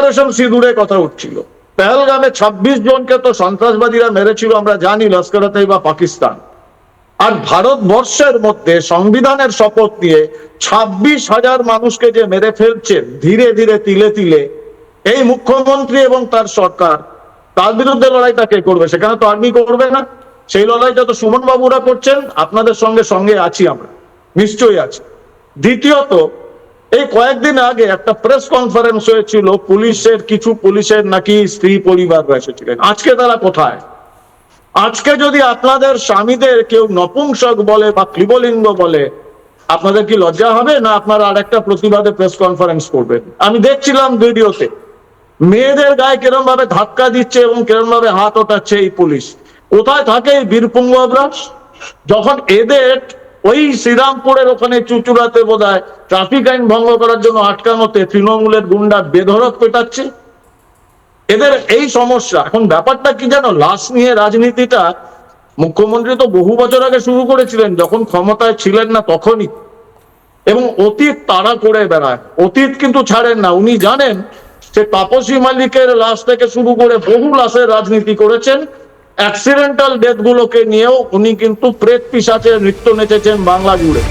Operation সিঁদুরে কথা উঠছিল। পেহেলগামে ছাব্বিশ জনকে তো সন্ত্রাসবাদীরা মেরেছিল, আমরা জানি লস্কর বা পাকিস্তান। আর ভারতবর্ষের মধ্যে সংবিধানের শপথ নিয়ে ছাব্বিশ হাজার মানুষকে যে মেরে ফেলছেন, ধীরে ধীরে তিলে তিলে, এই মুখ্যমন্ত্রী এবং তার সরকার, তার বিরুদ্ধে লড়াইটা কে করবে? সেখানে তো আর্মি করবে না। সেই লড়াইটা তো সুমন বাবুরা করছেন, আপনাদের সঙ্গে সঙ্গে আছি আমরা, নিশ্চয়ই আছি। দ্বিতীয়ত এই কয়েকদিন আগে একটা প্রেস কনফারেন্স হয়েছিল, পুলিশের কিছু পুলিশের নাকি স্ত্রী পরিবার এসেছিলেন আজকে তারা কোথায়? আজকে যদি আপনাদের স্বামীদের কেউ নপুংসক বলে বা ক্লিবলিঙ্গ বলে, আপনাদের কি লজ্জা হবে না আপনারা আর একটা প্রতিবাদে প্রেস কনফারেন্স করবেন? আমি দেখছিলাম ভিডিওতে, মেয়েদের গায়ে কিরম ভাবে ধাক্কা দিচ্ছে এবং কিরম ভাবে হাত ওঠাচ্ছে এই পুলিশ। কোথায় থাকে এই বীরপুঙ্গবরা যখন এদের ওই শ্রীরামপুরের ওখানে চুচুড়াতে বোধ ট্রাফিক আইন ভঙ্গ করার জন্য আটকানোতে তৃণমূলের গুন্ডা বেধরক পেটাচ্ছে। এদের এই সমস্যা, এখন ব্যাপারটা কি জানো? লাশ নিয়ে রাজনীতিটা মুখ্যমন্ত্রী তো বহু বছর আগে শুরু করেছিলেন, যখন ক্ষমতায় ছিলেন না তখনই। এবং অতীত তারা করে বেড়ায়। অতীত কিন্তু ছাড়েন না। উনি জানেন যে তাপসী মালিকের লাশ থেকে শুরু করে বহু লাশের রাজনীতি করেছেন। অ্যাক্সিডেন্টাল ডেথ গুলোকে নিয়েও উনি কিন্তু প্রেত পিসাচের নৃত্য নেচেছেন বাংলা জুড়ে।